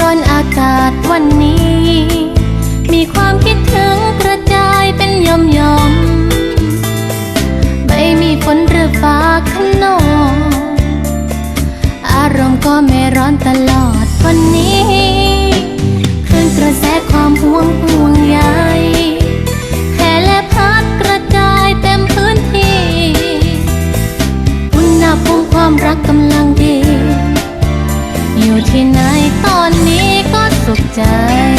ตอนอากาศวันนี้ มีความคิดถึงกระจายเป็นยอมยอมไม่มีฝนหรือฟ้าขนองอารมณ์ก็ไม่ร้อนตลอดวันนี้คลื่นกระแสความห่วงห่วงใยแค่และพัดกระจายเต็มพื้นที่อุณหภูมิความรักกำลังดี อยู่ที่ไหน 在。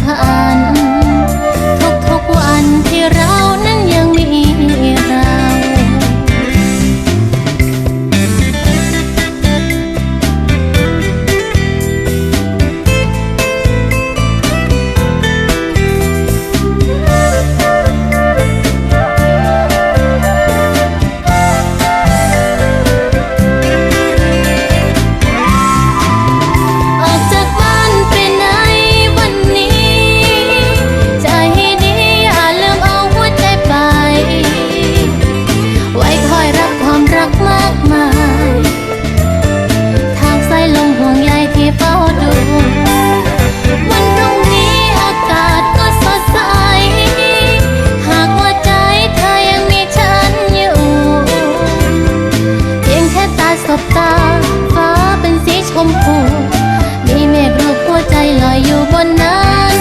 เขา นนั้น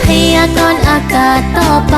พยากรณ์อากาศต่อไป